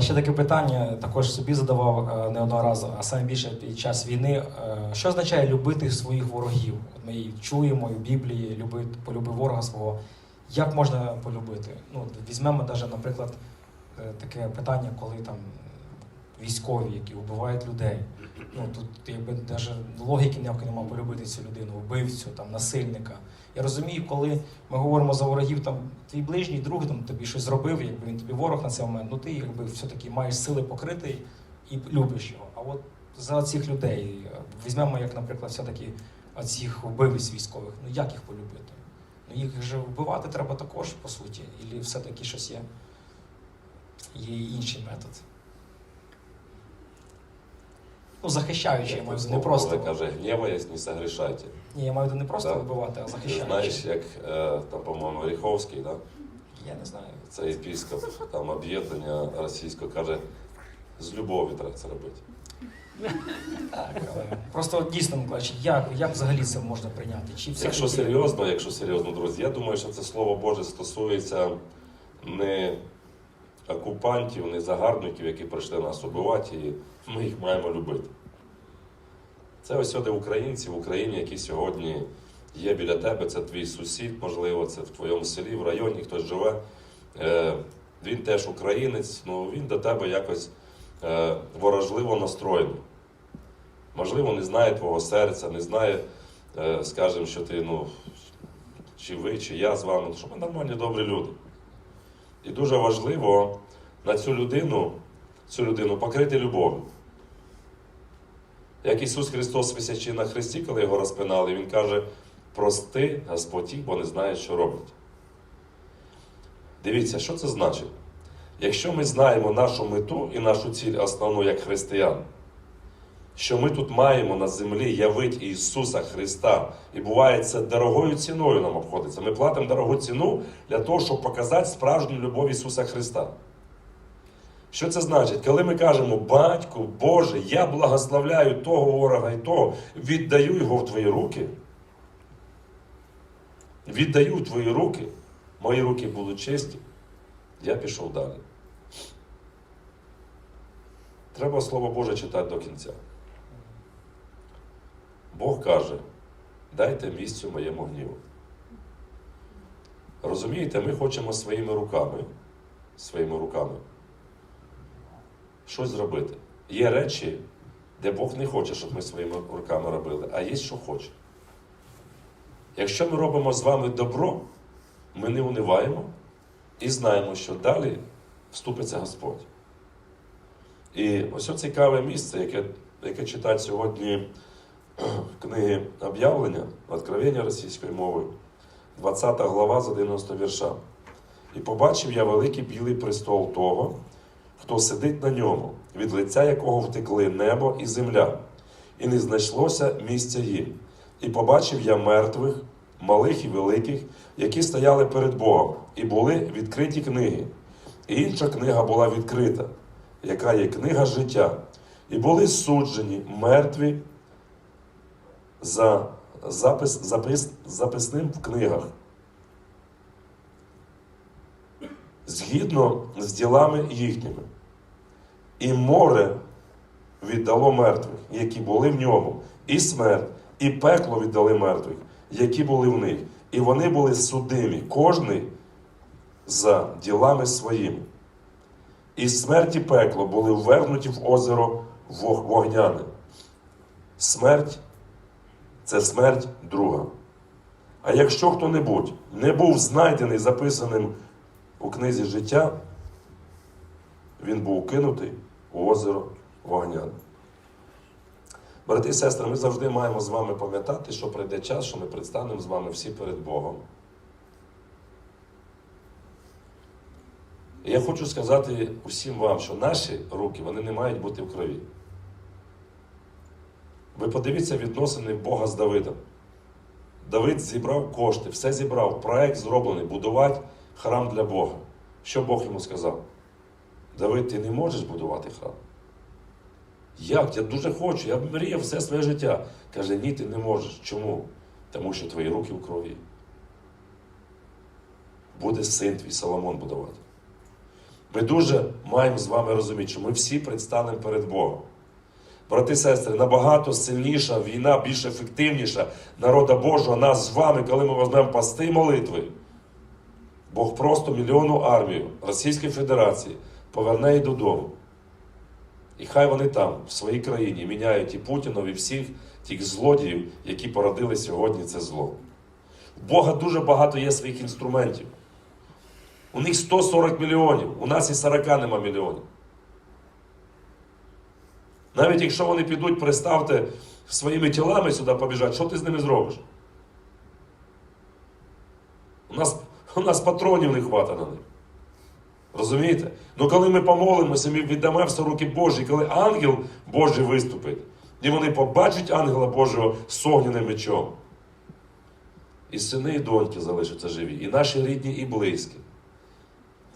Ще таке питання також собі задавав е, не одного разу, а саме більше під час війни. Е, Що означає любити своїх ворогів? Ми ми чуємо в Біблії любити, полюби ворога свого. Як можна полюбити? Ну, візьмемо навіть, наприклад, е, таке питання, коли там військові, які вбивають людей. Ну тут якби навіть логіки ніякої немає полюбити цю людину, вбивцю, там, насильника. Я розумію, коли ми говоримо за ворогів, там твій ближній друг там тобі щось зробив, якби він тобі ворог на цей момент, ну ти якби все-таки маєш сили покрити і любиш його. А от за цих людей візьмемо, як, наприклад, все-таки оцих вбивць військових, ну як їх полюбити? Ну їх же вбивати треба також, по суті, і все-таки щось є, є інший метод. Ну, захищаючи, я маю не просто. каже, гніваясь, не согрешайте. Ні, я маю не просто Так. вбивати, а захищаючи. знаєш, як е, там, по-моєму, Оріховський, да? Я не знаю. це епіскоп там об'єднання російського каже, з любов'ю треба це робити. Так, але просто дійсно, Миколаївич, як, як взагалі це можна прийняти? Чи все Якщо серйозно, якщо серйозно, друзі, я думаю, що це слово Боже стосується не окупантів, не загарбників, які прийшли нас убивати, і ми їх маємо любити. Це ось сюди українці в Україні, які сьогодні є біля тебе, це твій сусід, можливо, це в твоєму селі, в районі хтось живе. Е, Він теж українець, ну він до тебе якось е, ворожливо настроєний. Можливо, не знає твого серця, не знає, е, скажімо, що ти, ну, чи ви, чи я з вами, що ми нормальні, добрі люди. І дуже важливо на цю людину, цю людину покрити любов'ю. Як Ісус Христос висячи на Христі, коли його розпинали, Він каже: прости Господь бо не знає, що роблять. Дивіться, що це значить? Якщо ми знаємо нашу мету і нашу ціль основну як християн, що ми тут маємо на землі явити Ісуса Христа, і буває це дорогою ціною нам обходиться. Ми платимо дорогу ціну для того, щоб показати справжню любов Ісуса Христа. Що це значить? Коли ми кажемо, батько, Боже, я благословляю того ворога і того, віддаю його в твої руки. Віддаю в твої руки, мої руки будуть чисті, я пішов далі. Треба Слово Боже читати до кінця. Бог каже, дайте місцю моєму гніву. Розумієте, ми хочемо своїми руками, своїми руками щось зробити. Є речі, де Бог не хоче, щоб ми своїми руками робили, а є, що хоче. Якщо ми робимо з вами добро, ми не униваємо і знаємо, що далі вступиться Господь. І ось цікаве місце, яке, яке читать сьогодні книги об'явлення, Откровення російською мовою, 20 глава з 11 вірша. І побачив я великий білий престол того, хто сидить на ньому, від лиця якого втекли небо і земля, і не знайшлося місця їм. І побачив я мертвих, малих і великих, які стояли перед Богом, і були відкриті книги. І інша книга була відкрита, яка є книга життя, і були суджені мертві за запис, запис, записним в книгах. Згідно з ділами їхніми. І море віддало мертвих, які були в ньому, і смерть, і пекло віддали мертвих, які були в них. І вони були судимі, кожний за ділами своїми. І смерть і пекло були ввергнуті в озеро вогняне. Смерть це смерть друга. А якщо хто-небудь не був знайдений записаним у книзі життя, він був кинутий у озеро вогняне. Брати і сестри, ми завжди маємо з вами пам'ятати, що прийде час, що ми предстанемо з вами всі перед Богом. І я хочу сказати усім вам, що наші руки вони не мають бути в крові. Ви подивіться відносини Бога з Давидом. Давид зібрав кошти, все зібрав, проект зроблений, будувати храм для Бога. Що Бог йому сказав? Давид, ти не можеш будувати храм. Як? Я дуже хочу, я мріяв все своє життя. Каже, ні, ти не можеш. Чому? Тому що твої руки в крові. Буде син твій Соломон будувати. Ми дуже маємо з вами розуміти, що ми всі предстанемо перед Богом. Брати сестри, набагато сильніша війна, більш ефективніша народа Божого, нас з вами, коли ми візьмемо пости молитви. Бог просто мільйонну армію Російської Федерації поверне і додому. І хай вони там, в своїй країні, міняють і Путінов, і всіх тих злодіїв, які породили сьогодні це зло. У Бога дуже багато є своїх інструментів. У них 140 мільйонів, у нас і 40 нема мільйонів. Навіть якщо вони підуть, представте, своїми тілами сюди побіжать, що ти з ними зробиш? У нас, у нас патронів не хватає на них. Розумієте? Ну коли ми помолимося, ми віддамо все руки Божі, коли ангел Божий виступить, і вони побачать ангела Божого з огняним мечом. І сини, і доньки залишаться живі, і наші рідні, і близькі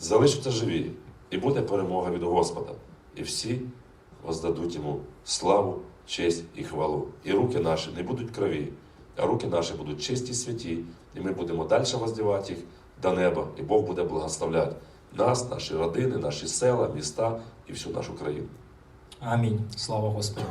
залишаться живі, і буде перемога від Господа. І всі воздадуть йому славу, честь і хвалу. І руки наші не будуть крові, а руки наші будуть чисті, святі, і ми будемо далі воздівати їх до неба, і Бог буде благословляти нас, наші родини, наші села, міста і всю нашу країну. Амінь. Слава Господу.